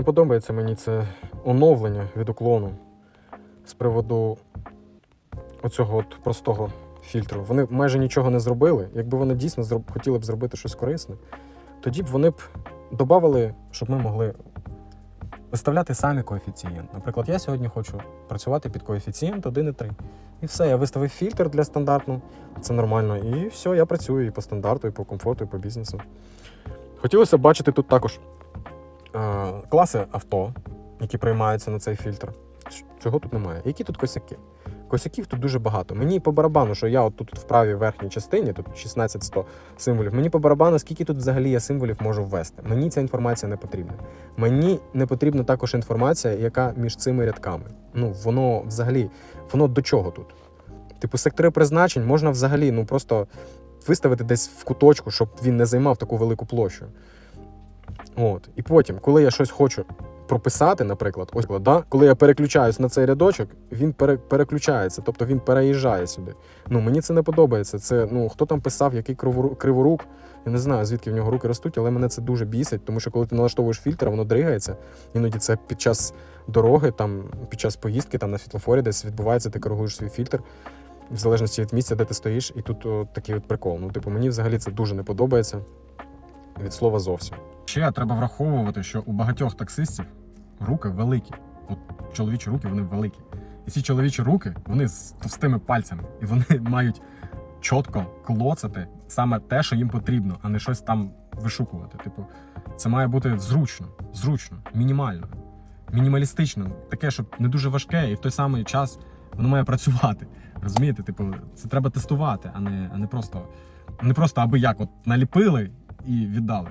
Не подобається мені це оновлення від уклону з приводу оцього от простого фільтру. Вони майже нічого не зробили. Якби вони дійсно зроб... хотіли б зробити щось корисне, тоді б вони б додали, щоб ми могли виставляти самі коефіцієнт. Наприклад, я сьогодні хочу працювати під коефіцієнт 1,3. І все, я виставив фільтр для стандартну, це нормально. І все, я працюю і по стандарту, і по комфорту, і по бізнесу. Хотілося б бачити тут також класи авто, які приймаються на цей фільтр. Чого тут немає? Які тут косяки? Косяків тут дуже багато. Мені по барабану, що я от тут в правій верхній частині, тут 16-100 символів. Мені по барабану, скільки тут взагалі я символів можу ввести. Мені ця інформація не потрібна. Мені не потрібна також інформація, яка між цими рядками. Ну, воно взагалі, воно до чого тут? Типу, сектори призначень можна взагалі ну просто виставити десь в куточку, щоб він не займав таку велику площу. От. І потім, коли я щось хочу прописати, наприклад, ось да, коли я переключаюсь на цей рядочок, він пере, переключається, тобто він переїжджає сюди. Ну мені це не подобається. Це ну хто там писав, який кривору- криворук. Я не знаю, звідки в нього руки ростуть, але мене це дуже бісить, тому що коли ти налаштовуєш фільтр, воно дригається. Іноді це під час дороги, там під час поїздки, там на світлофорі десь відбувається, ти коригуєш свій фільтр. В залежності від місця, де ти стоїш, і тут о, такий от прикол. Ну, типу, мені взагалі це дуже не подобається. Від слова зовсім. Ще треба враховувати, що у багатьох таксистів руки великі. От чоловічі руки вони великі. І ці чоловічі руки вони з товстими пальцями, і вони мають чітко клоцати саме те, що їм потрібно, а не щось там вишукувати. Типу, це має бути зручно, зручно, мінімально, мінімалістично, таке, щоб не дуже важке, і в той самий час воно має працювати. Розумієте? Типу, це треба тестувати, а не, а не просто не просто аби як от наліпили і віддали.